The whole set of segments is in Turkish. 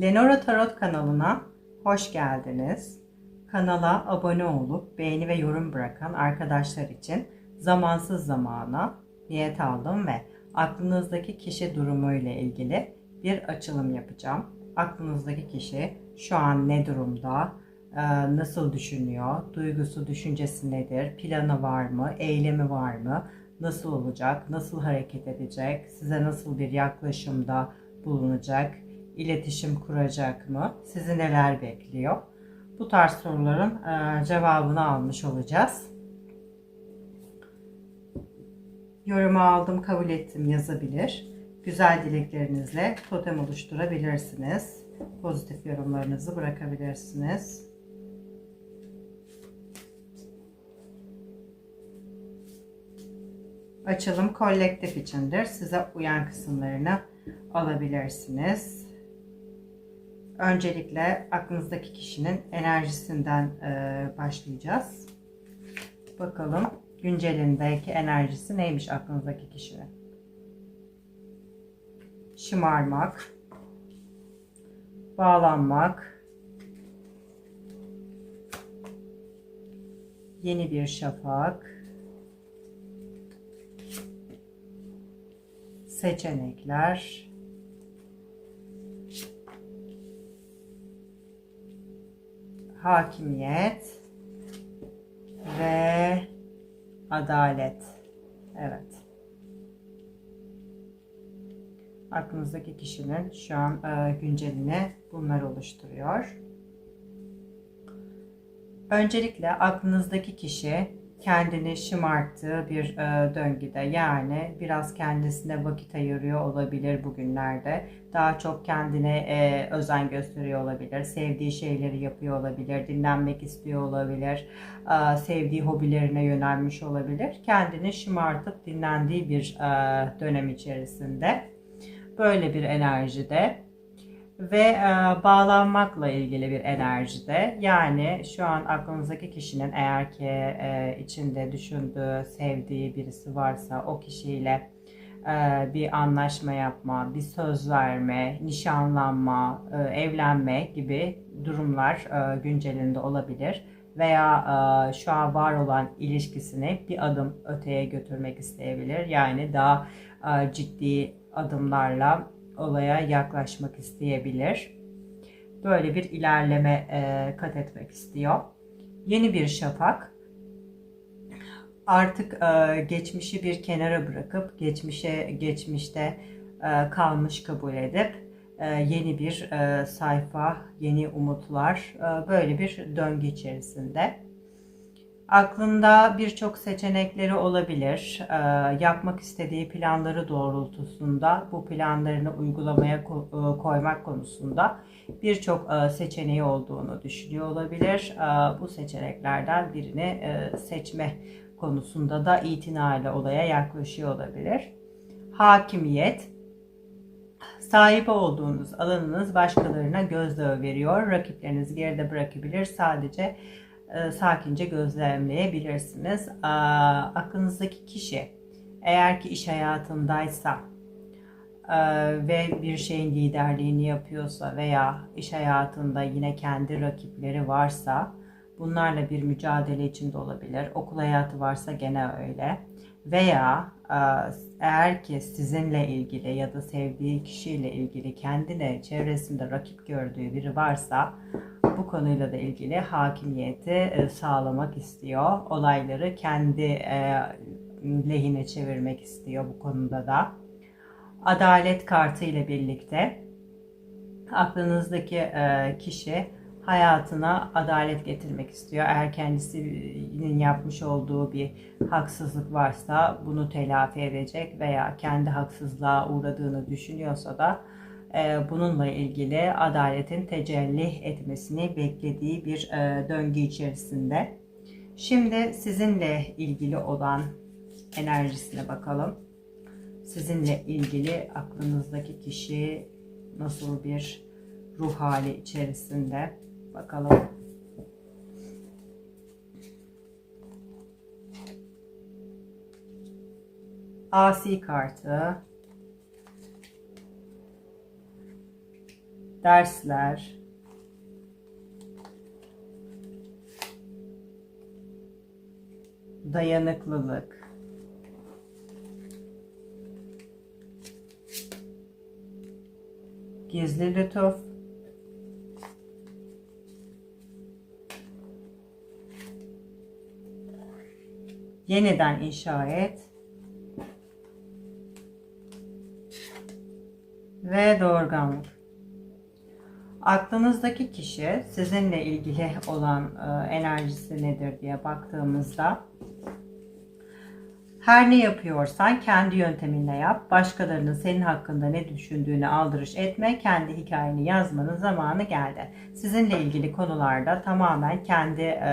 Lenora Tarot kanalına hoş geldiniz. Kanala abone olup beğeni ve yorum bırakan arkadaşlar için zamansız zamana niyet aldım ve aklınızdaki kişi durumu ile ilgili bir açılım yapacağım. Aklınızdaki kişi şu an ne durumda, e, nasıl düşünüyor, duygusu, düşüncesi nedir, planı var mı, eylemi var mı, nasıl olacak, nasıl hareket edecek, size nasıl bir yaklaşımda bulunacak, iletişim kuracak mı, sizi neler bekliyor? Bu tarz soruların e, cevabını almış olacağız. Yorumu aldım, kabul ettim yazabilir. Güzel dileklerinizle totem oluşturabilirsiniz. Pozitif yorumlarınızı bırakabilirsiniz. Açılım kolektif içindir. Size uyan kısımlarını alabilirsiniz. Öncelikle aklınızdaki kişinin enerjisinden e, başlayacağız. Bakalım güncelindeki enerjisi neymiş aklınızdaki kişinin? Şımarmak, bağlanmak, yeni bir şafak, seçenekler, hakimiyet ve adalet. Evet. Aklınızdaki kişinin şu an e, güncelini bunlar oluşturuyor. Öncelikle aklınızdaki kişi kendini şımarttığı bir e, döngüde yani biraz kendisine vakit ayırıyor olabilir bugünlerde. Daha çok kendine e, özen gösteriyor olabilir. Sevdiği şeyleri yapıyor olabilir. Dinlenmek istiyor olabilir. E, sevdiği hobilerine yönelmiş olabilir. Kendini şımartıp dinlendiği bir e, dönem içerisinde. Böyle bir enerjide ve e, bağlanmakla ilgili bir enerjide. Yani şu an aklınızdaki kişinin eğer ki e, içinde düşündüğü, sevdiği birisi varsa o kişiyle e, bir anlaşma yapma, bir söz verme, nişanlanma, e, evlenme gibi durumlar e, güncelinde olabilir. Veya e, şu an var olan ilişkisini bir adım öteye götürmek isteyebilir. Yani daha e, ciddi adımlarla olaya yaklaşmak isteyebilir. Böyle bir ilerleme e, kat etmek istiyor. Yeni bir şafak. Artık e, geçmişi bir kenara bırakıp geçmişe geçmişte e, kalmış kabul edip e, yeni bir e, sayfa, yeni umutlar e, böyle bir döngü içerisinde. Aklında birçok seçenekleri olabilir. Ee, yapmak istediği planları doğrultusunda bu planlarını uygulamaya ko- e, koymak konusunda birçok e, seçeneği olduğunu düşünüyor olabilir. E, bu seçeneklerden birini e, seçme konusunda da itinayla olaya yaklaşıyor olabilir. Hakimiyet, sahip olduğunuz alanınız başkalarına gözdağı veriyor. Rakiplerinizi geride bırakabilir. Sadece e, sakince gözlemleyebilirsiniz. E, aklınızdaki kişi eğer ki iş hayatındaysa e, ve bir şeyin liderliğini yapıyorsa veya iş hayatında yine kendi rakipleri varsa bunlarla bir mücadele içinde olabilir. Okul hayatı varsa gene öyle. Veya eğer ki sizinle ilgili ya da sevdiği kişiyle ilgili kendine çevresinde rakip gördüğü biri varsa bu konuyla da ilgili hakimiyeti e, sağlamak istiyor. Olayları kendi e, lehine çevirmek istiyor bu konuda da. Adalet kartı ile birlikte aklınızdaki e, kişi hayatına adalet getirmek istiyor. Eğer kendisinin yapmış olduğu bir haksızlık varsa bunu telafi edecek veya kendi haksızlığa uğradığını düşünüyorsa da bununla ilgili adaletin tecelli etmesini beklediği bir e, döngü içerisinde. Şimdi sizinle ilgili olan enerjisine bakalım. Sizinle ilgili aklınızdaki kişi nasıl bir ruh hali içerisinde bakalım. Asi kartı dersler, dayanıklılık, gizli lütuf, yeniden inşa et. Ve doğurganlık. Aklınızdaki kişi sizinle ilgili olan e, enerjisi nedir diye baktığımızda her ne yapıyorsan kendi yönteminle yap. Başkalarının senin hakkında ne düşündüğünü aldırış etme. Kendi hikayeni yazmanın zamanı geldi. Sizinle ilgili konularda tamamen kendi e,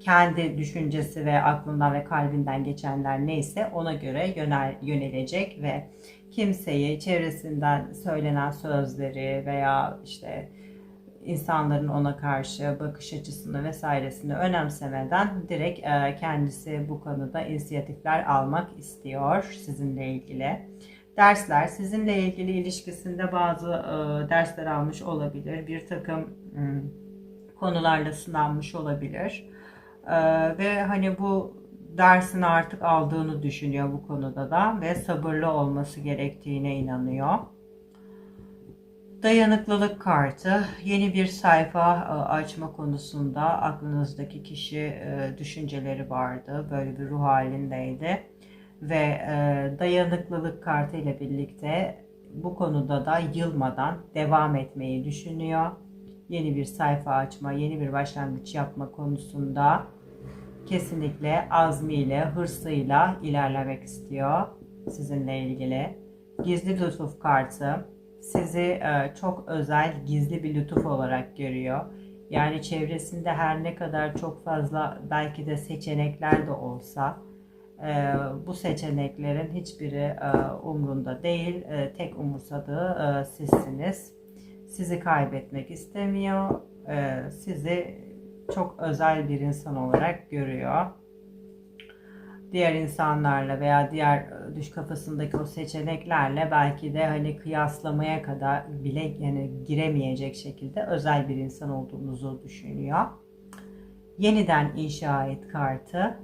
kendi düşüncesi ve aklından ve kalbinden geçenler neyse ona göre yönel, yönelecek ve kimseyi çevresinden söylenen sözleri veya işte insanların ona karşı bakış açısını vesairesini önemsemeden direkt e, kendisi bu konuda inisiyatifler almak istiyor sizinle ilgili. Dersler sizinle ilgili ilişkisinde bazı e, dersler almış olabilir. Bir takım hmm, konularla sınanmış olabilir. E, ve hani bu dersini artık aldığını düşünüyor bu konuda da ve sabırlı olması gerektiğine inanıyor. Dayanıklılık kartı yeni bir sayfa e, açma konusunda aklınızdaki kişi e, düşünceleri vardı. Böyle bir ruh halindeydi. Ve e, dayanıklılık kartı ile birlikte bu konuda da yılmadan devam etmeyi düşünüyor. Yeni bir sayfa açma, yeni bir başlangıç yapma konusunda kesinlikle azmiyle, hırsıyla ilerlemek istiyor sizinle ilgili. Gizli lütuf kartı sizi e, çok özel, gizli bir lütuf olarak görüyor. Yani çevresinde her ne kadar çok fazla belki de seçenekler de olsa e, bu seçeneklerin hiçbiri e, umrunda değil. Tek umursadığı sizsiniz. Sizi kaybetmek istemiyor. Sizi çok özel bir insan olarak görüyor. Diğer insanlarla veya diğer e, düş kafasındaki o seçeneklerle belki de hani kıyaslamaya kadar bile yani giremeyecek şekilde özel bir insan olduğunuzu düşünüyor. Yeniden inşa et kartı.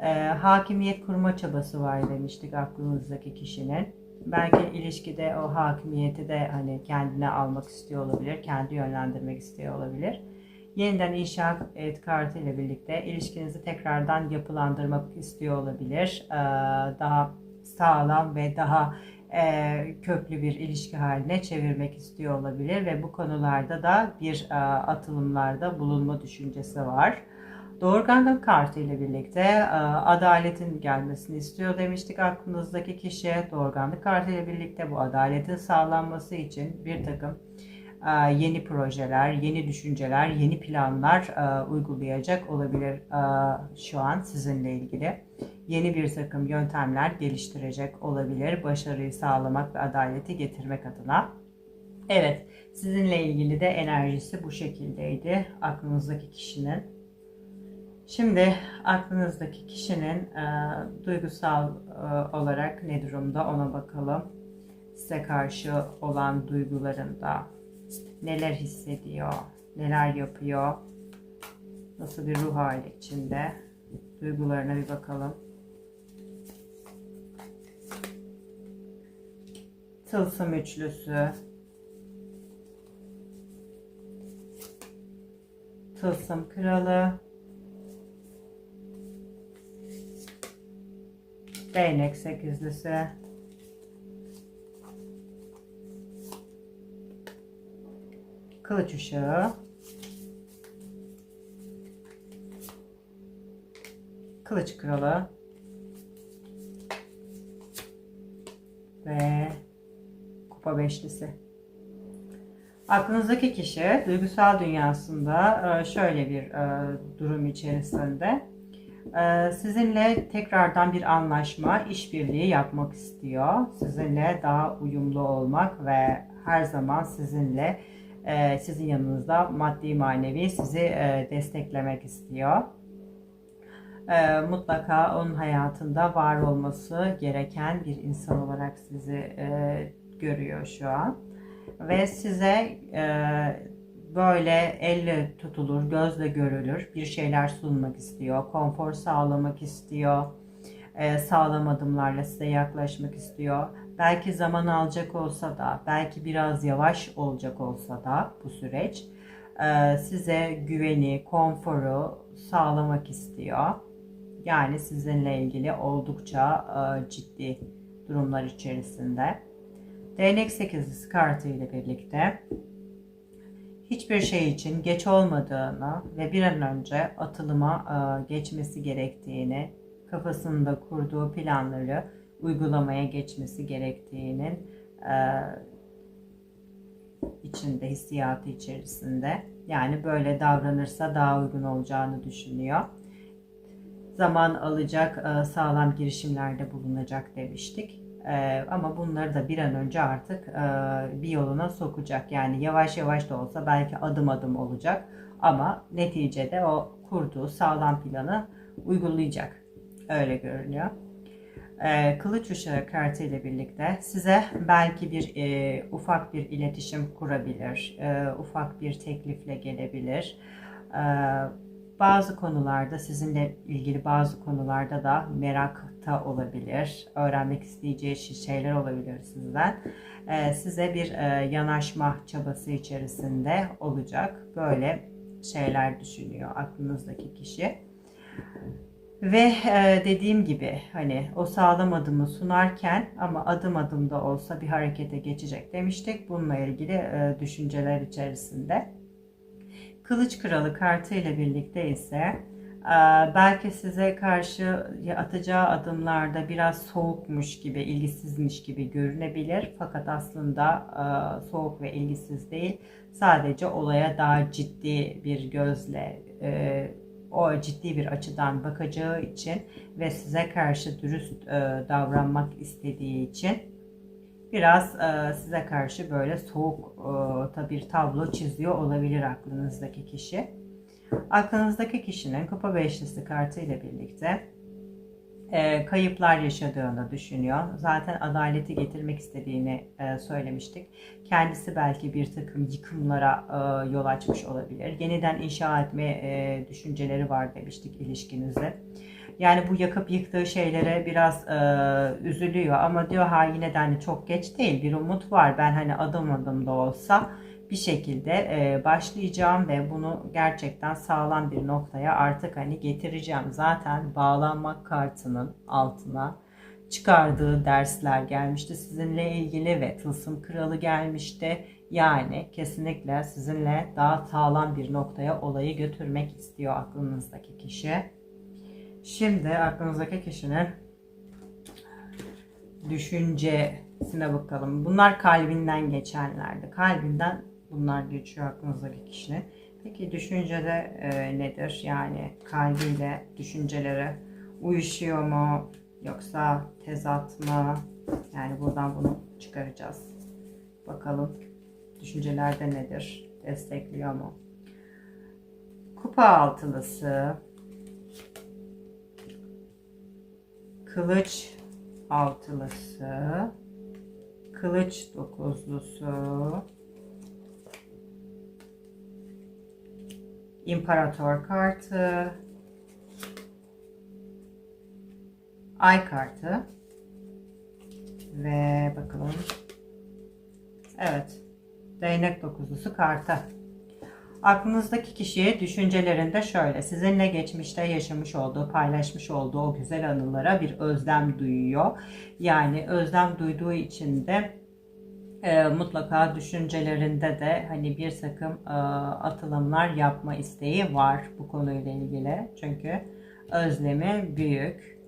E, hakimiyet kurma çabası var demiştik aklınızdaki kişinin. Belki ilişkide o hakimiyeti de hani kendine almak istiyor olabilir, kendi yönlendirmek istiyor olabilir yeniden inşa et kartı ile birlikte ilişkinizi tekrardan yapılandırmak istiyor olabilir. Ee, daha sağlam ve daha e, köklü bir ilişki haline çevirmek istiyor olabilir ve bu konularda da bir e, atılımlarda bulunma düşüncesi var. Doğurganlık kartı ile birlikte e, adaletin gelmesini istiyor demiştik aklınızdaki kişi. Doğurganlık kartı ile birlikte bu adaletin sağlanması için bir takım e, yeni projeler, yeni düşünceler, yeni planlar e, uygulayacak olabilir e, şu an sizinle ilgili. Yeni bir takım yöntemler geliştirecek olabilir başarıyı sağlamak ve adaleti getirmek adına. Evet, sizinle ilgili de enerjisi bu şekildeydi aklınızdaki kişinin. Şimdi aklınızdaki kişinin e, duygusal e, olarak ne durumda ona bakalım. Size karşı olan duygularında, neler hissediyor, neler yapıyor, nasıl bir ruh hali içinde, duygularına bir bakalım. Tılsım üçlüsü, Tılsım kralı, Değnek sekizlisi, kılıç uşağı, kılıç kralı ve kupa beşlisi. Aklınızdaki kişi duygusal dünyasında e, şöyle bir e, durum içerisinde e, sizinle tekrardan bir anlaşma, işbirliği yapmak istiyor. Sizinle daha uyumlu olmak ve her zaman sizinle sizin yanınızda maddi manevi sizi e, desteklemek istiyor. E, mutlaka onun hayatında var olması gereken bir insan olarak sizi görüyor şu an. ve size e, böyle elle tutulur, gözle görülür bir şeyler sunmak istiyor, konfor sağlamak istiyor, e, sağlam adımlarla size yaklaşmak istiyor. Belki zaman alacak olsa da, belki biraz yavaş olacak olsa da bu süreç e, size güveni, konforu sağlamak istiyor. Yani sizinle ilgili oldukça e, ciddi durumlar içerisinde. Değnek 8'lisi kartı ile birlikte hiçbir şey için geç olmadığını ve bir an önce atılıma e, geçmesi gerektiğini, kafasında kurduğu planları uygulamaya geçmesi gerektiğinin e, içinde, hissiyatı içerisinde. Yani böyle davranırsa daha uygun olacağını düşünüyor. Zaman alacak, e, sağlam girişimlerde bulunacak demiştik. E, ama bunları da bir an önce artık e, bir yoluna sokacak. Yani yavaş yavaş da olsa belki adım adım olacak. Ama neticede o kurduğu sağlam planı uygulayacak. Öyle görünüyor. Kılıç uşağı kartı ile birlikte size belki bir e, ufak bir iletişim kurabilir, e, ufak bir teklifle gelebilir. E, bazı konularda sizinle ilgili bazı konularda da merakta olabilir. Öğrenmek isteyeceği şeyler olabilir sizden. Ee, size bir e, yanaşma çabası içerisinde olacak. Böyle şeyler düşünüyor aklınızdaki kişi. Ve e, dediğim gibi hani o sağlam adımı sunarken ama adım adım da olsa bir harekete geçecek demiştik. Bununla ilgili e, düşünceler içerisinde. Kılıç Kralı kartı ile birlikte ise e, belki size karşı atacağı adımlarda biraz soğukmuş gibi, ilgisizmiş gibi görünebilir. Fakat aslında soğuk ve ilgisiz değil. Sadece olaya daha ciddi bir gözle, o ciddi bir açıdan bakacağı için ve size karşı dürüst davranmak istediği için biraz e, size karşı böyle soğuk e, bir tablo çiziyor olabilir aklınızdaki kişi. Aklınızdaki kişinin kupa beşlisi kartı ile birlikte e, kayıplar yaşadığını düşünüyor. Zaten adaleti getirmek istediğini e, söylemiştik. Kendisi belki bir takım yıkımlara e, yol açmış olabilir. Yeniden inşa etme düşünceleri var demiştik ilişkinizde. Yani bu yakıp yıktığı şeylere biraz e, üzülüyor ama diyor ha yine de hani çok geç değil bir umut var. Ben hani adım adım da olsa bir şekilde başlayacağım ve bunu gerçekten sağlam bir noktaya artık hani getireceğim. Zaten bağlanmak kartının altına çıkardığı dersler gelmişti sizinle ilgili ve tılsım kralı gelmişti. Yani kesinlikle sizinle daha sağlam bir noktaya olayı götürmek istiyor aklınızdaki kişi. Şimdi aklınızdaki kişinin düşüncesine bakalım. Bunlar kalbinden geçenlerdi. Kalbinden bunlar geçiyor aklınızdaki kişinin. Peki düşüncede e, nedir? Yani kalbiyle düşünceleri uyuşuyor mu? Yoksa tezat mı? Yani buradan bunu çıkaracağız. Bakalım düşüncelerde nedir? Destekliyor mu? Kupa altılısı, kılıç altılısı, kılıç dokuzlusu, imparator kartı, ay kartı ve bakalım. Evet. Değnek dokuzlusu kartı. Aklınızdaki kişi düşüncelerinde şöyle sizinle geçmişte yaşamış olduğu, paylaşmış olduğu o güzel anılara bir özlem duyuyor. Yani özlem duyduğu için de e, mutlaka düşüncelerinde de hani bir takım e, atılımlar yapma isteği var bu konuyla ilgili. Çünkü özlemi büyük.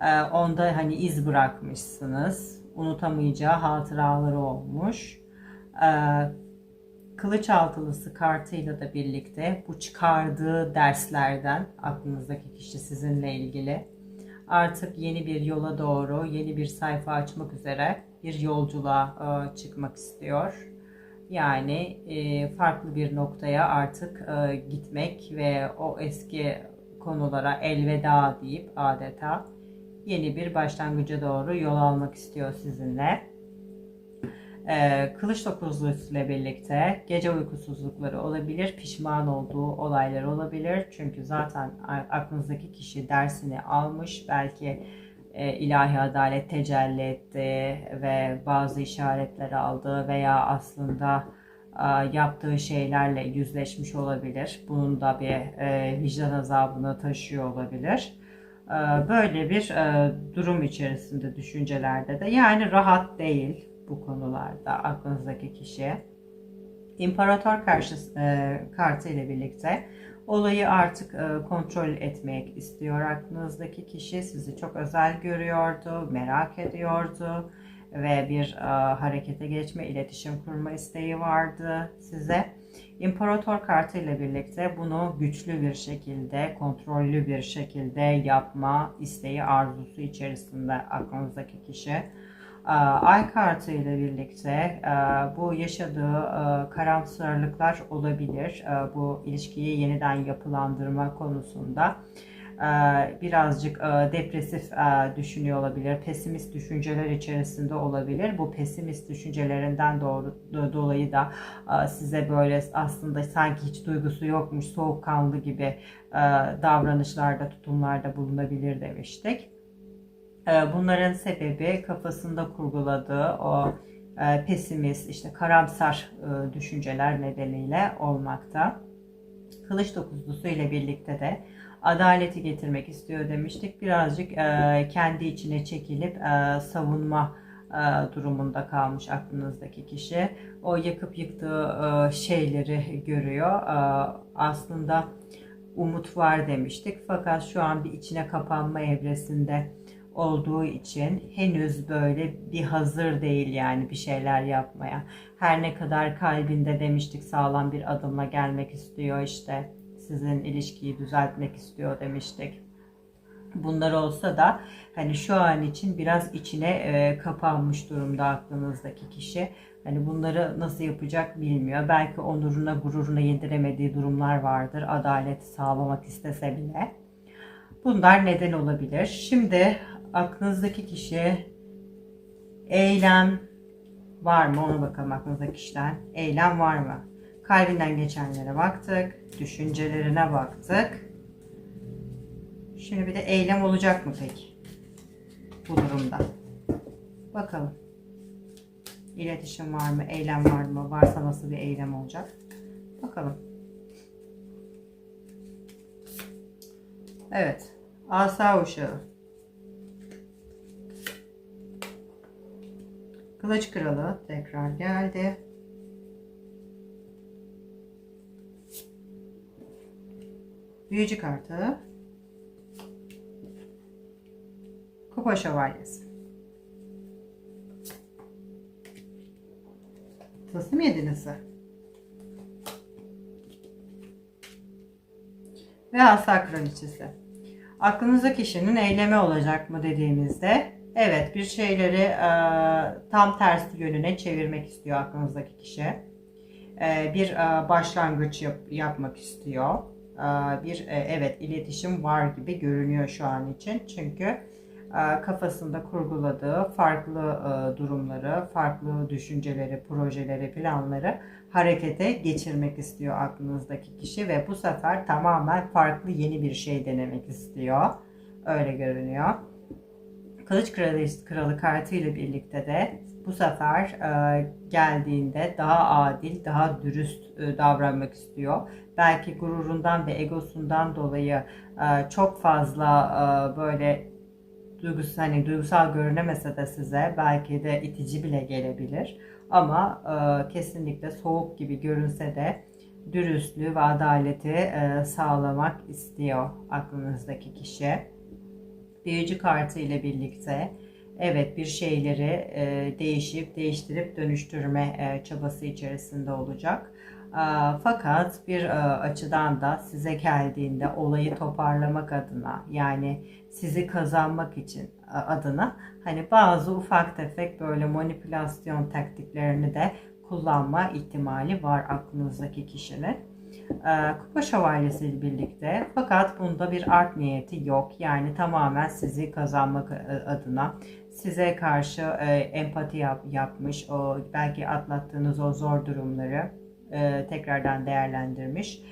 E, onda hani iz bırakmışsınız. Unutamayacağı hatıraları olmuş. E, kılıç altılısı kartıyla da birlikte bu çıkardığı derslerden aklınızdaki kişi sizinle ilgili artık yeni bir yola doğru yeni bir sayfa açmak üzere bir yolculuğa e, çıkmak istiyor. Yani e, farklı bir noktaya artık e, gitmek ve o eski konulara elveda deyip adeta yeni bir başlangıca doğru yol almak istiyor sizinle. Ee, kılıç dokuzlusu ile birlikte gece uykusuzlukları olabilir, pişman olduğu olaylar olabilir. Çünkü zaten aklınızdaki kişi dersini almış, belki e, ilahi adalet tecelli etti ve bazı işaretler aldı veya aslında e, yaptığı şeylerle yüzleşmiş olabilir. Bunun da bir e, vicdan azabını taşıyor olabilir. E, böyle bir e, durum içerisinde düşüncelerde de yani rahat değil bu konularda aklınızdaki kişi. İmparator karşısı, e, kartı ile birlikte olayı artık e, kontrol etmek istiyor aklınızdaki kişi. Sizi çok özel görüyordu, merak ediyordu ve bir e, harekete geçme, iletişim kurma isteği vardı size. İmparator kartı ile birlikte bunu güçlü bir şekilde, kontrollü bir şekilde yapma isteği, arzusu içerisinde aklınızdaki kişi. Ee, Ay kartı ile birlikte e, bu yaşadığı e, karamsarlıklar olabilir. E, Bu ilişkiyi yeniden yapılandırma konusunda birazcık depresif düşünüyor olabilir, pesimist düşünceler içerisinde olabilir. Bu pesimist düşüncelerinden doğru do- dolayı da size böyle aslında sanki hiç duygusu yokmuş, soğukkanlı gibi davranışlarda, tutumlarda bulunabilir demiştik. E, Bunların sebebi kafasında kurguladığı o e, pesimist, işte karamsar e, düşünceler nedeniyle olmakta. Kılıç dokuzlusu ile birlikte de adaleti getirmek istiyor demiştik. Birazcık e, kendi içine çekilip savunma durumunda kalmış aklınızdaki kişi. O yakıp yıktığı şeyleri görüyor. Aslında umut var demiştik. Fakat şu an bir içine kapanma evresinde olduğu için henüz böyle bir hazır değil yani bir şeyler yapmaya. Her ne kadar kalbinde demiştik sağlam bir adımla gelmek istiyor işte sizin ilişkiyi düzeltmek istiyor demiştik. Bunlar olsa da hani şu an için biraz içine e, kapanmış durumda aklınızdaki kişi. Hani bunları nasıl yapacak bilmiyor. Belki onuruna, gururuna yediremediği durumlar vardır. Adaleti sağlamak istese bile. Bunlar neden olabilir. Şimdi aklınızdaki kişi eylem var mı? Ona bakalım aklınızdaki kişiden. Eylem var mı? Kalbinden geçenlere baktık. Düşüncelerine baktık. Şimdi bir de eylem olacak mı peki? Bu durumda. Bakalım. İletişim var mı? Eylem var mı? Varsa nasıl bir eylem olacak? Bakalım. Evet. Asa uşağı. Kılıç kralı tekrar geldi. Büyücü kartı. Kupa şövalyesi. Tılsım yedinisi. Ve asa kraliçesi. Aklınızda kişinin eylemi olacak mı dediğimizde evet bir şeyleri e, tam tersi yönüne çevirmek istiyor aklınızdaki kişi. E, bir e, başlangıç yap, yapmak istiyor. E, bir e, evet iletişim var gibi görünüyor şu an için. Çünkü e, kafasında kurguladığı farklı e, durumları, farklı düşünceleri, projeleri, planları harekete geçirmek istiyor aklınızdaki kişi ve bu sefer tamamen farklı yeni bir şey denemek istiyor. Öyle görünüyor. Kılıç Kralı, Kralı kartı ile birlikte de bu sefer e, geldiğinde daha adil, daha dürüst e, davranmak istiyor. Belki gururundan ve egosundan dolayı e, çok fazla e, böyle duygusal, hani duygusal görünemese de size belki de itici bile gelebilir. Ama e, kesinlikle soğuk gibi görünse de dürüstlüğü ve adaleti e, sağlamak istiyor aklınızdaki kişi. Büyücü kartı ile birlikte evet bir şeyleri e, değişip değiştirip dönüştürme e, çabası içerisinde olacak. E, fakat bir e, açıdan da size geldiğinde olayı toparlamak adına yani sizi kazanmak için e, adına hani bazı ufak tefek böyle manipülasyon taktiklerini de kullanma ihtimali var aklınızdaki kişinin. Ee, Kupa şövalyesi ile birlikte fakat bunda bir art niyeti yok. Yani tamamen sizi kazanmak e, adına, size karşı e, empati yap, yapmış, o belki atlattığınız o zor durumları e, tekrardan değerlendirmiş.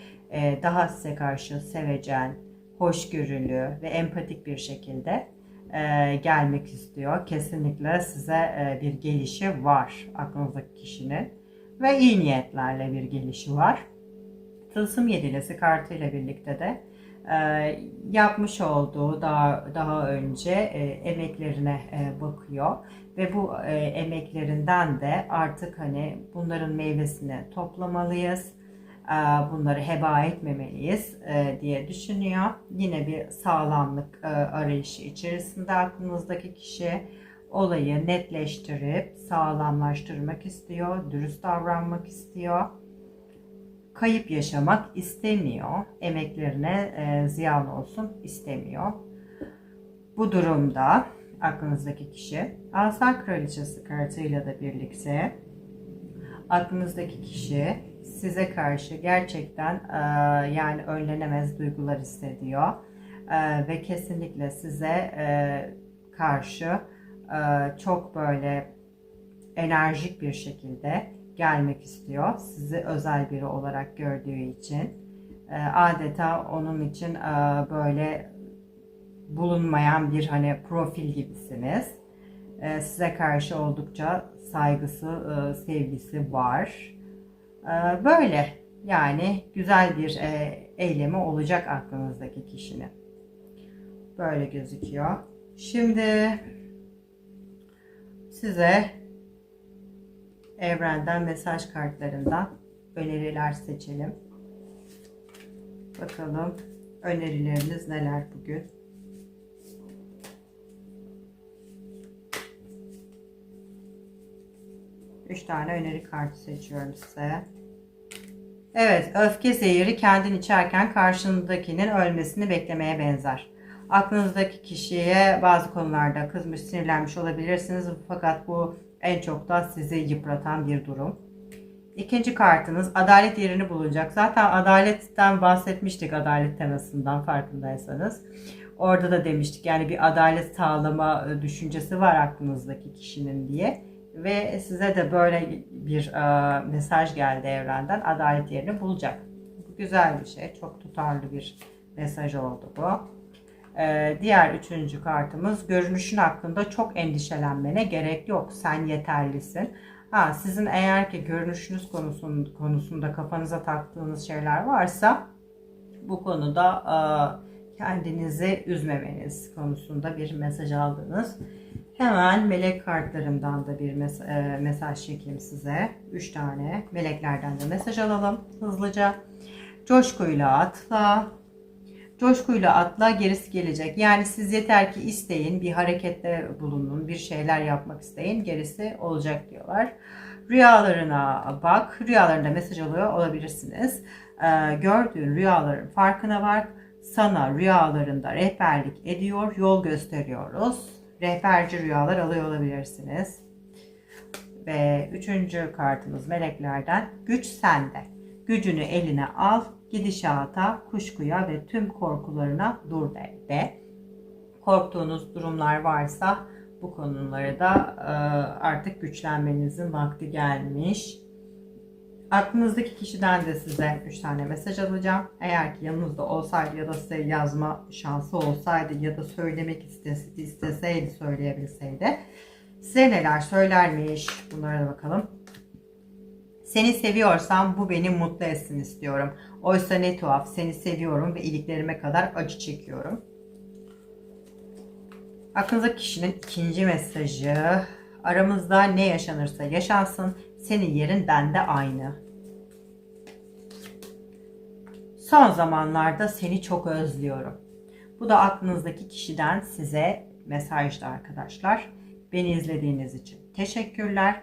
Daha size karşı sevecen, hoşgörülü ve empatik bir şekilde gelmek istiyor. Kesinlikle size bir gelişi var aklınızdaki kişinin ve iyi niyetlerle bir gelişi var. Tılsım yedilisi kartıyla birlikte de e, yapmış olduğu daha daha önce e, emeklerine e, bakıyor. Ve bu e, emeklerinden de artık hani bunların meyvesini toplamalıyız, e, bunları heba etmemeliyiz e, diye düşünüyor. Yine bir sağlamlık e, arayışı içerisinde aklınızdaki kişi. Olayı netleştirip sağlamlaştırmak istiyor, dürüst davranmak istiyor kayıp yaşamak istemiyor. Emeklerine e, ziyan olsun istemiyor. Bu durumda aklınızdaki kişi Asa Kraliçesi kartıyla da birlikte aklınızdaki kişi size karşı gerçekten e, yani önlenemez duygular hissediyor e, ve kesinlikle size e, karşı e, çok böyle enerjik bir şekilde gelmek istiyor. Sizi özel biri olarak gördüğü için. E, adeta onun için e, böyle bulunmayan bir hani profil gibisiniz. E, size karşı oldukça saygısı, e, sevgisi var. E, böyle yani güzel bir e, eylemi olacak aklınızdaki kişinin. Böyle gözüküyor. Şimdi size evrenden mesaj kartlarından öneriler seçelim. Bakalım önerileriniz neler bugün? Üç tane öneri kartı seçiyorum size. Evet, öfke zehiri kendin içerken karşındakinin ölmesini beklemeye benzer. Aklınızdaki kişiye bazı konularda kızmış, sinirlenmiş olabilirsiniz. Fakat bu en çok da sizi yıpratan bir durum. İkinci kartınız adalet yerini bulacak. Zaten adaletten bahsetmiştik adalet temasından farkındaysanız. Orada da demiştik yani bir adalet sağlama e, düşüncesi var aklınızdaki kişinin diye. Ve size de böyle bir e, mesaj geldi evrenden. Adalet yerini bulacak. Bu güzel bir şey. Çok tutarlı bir mesaj oldu bu. Ee, diğer üçüncü kartımız görünüşün hakkında çok endişelenmene gerek yok. Sen yeterlisin. Ha, sizin eğer ki görünüşünüz konusunda, konusunda kafanıza taktığınız şeyler varsa bu konuda e, kendinizi üzmemeniz konusunda bir mesaj aldınız. Hemen melek kartlarımdan da bir e, mesaj çekeyim size. Üç tane meleklerden de mesaj alalım hızlıca. Coşkuyla atla, coşkuyla atla gerisi gelecek. Yani siz yeter ki isteyin, bir harekette bulunun, bir şeyler yapmak isteyin, gerisi olacak diyorlar. Rüyalarına bak, rüyalarında mesaj alıyor olabilirsiniz. Ee, gördüğün rüyaların farkına bak, sana rüyalarında rehberlik ediyor, yol gösteriyoruz. Rehberci rüyalar alıyor olabilirsiniz. Ve üçüncü kartımız meleklerden güç sende. Gücünü eline al, gidişata, kuşkuya ve tüm korkularına dur de. de. Korktuğunuz durumlar varsa bu konuları da e, artık güçlenmenizin vakti gelmiş. Aklınızdaki kişiden de size 3 tane mesaj alacağım. Eğer ki yanınızda olsaydı ya da size yazma şansı olsaydı ya da söylemek isteseydi, isteseydi söyleyebilseydi. Size neler söylermiş bunlara da bakalım. Seni seviyorsam bu beni mutlu etsin istiyorum. Oysa ne tuhaf seni seviyorum ve iliklerime kadar acı çekiyorum. Aklınızdaki kişinin ikinci mesajı. Aramızda ne yaşanırsa yaşansın. Senin yerin bende aynı. Son zamanlarda seni çok özlüyorum. Bu da aklınızdaki kişiden size mesajdı arkadaşlar. Beni izlediğiniz için teşekkürler.